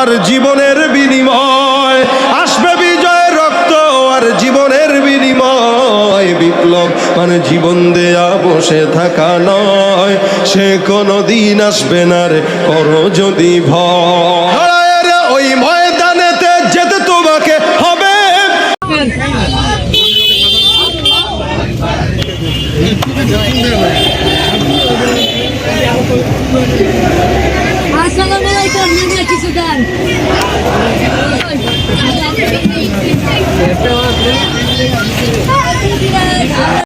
আর জীবনের বিনিময়। আসবে বিজয়ের রক্ত আর জীবনের বিনিময়। বিপ্লব মানে জীবন দেয়া, বসে থাকা নয়। সে কোনো দিন আসবে না রে, করো যদি ভয়। ওই ময়দানেতে যেতে তোমাকে হবে। দেন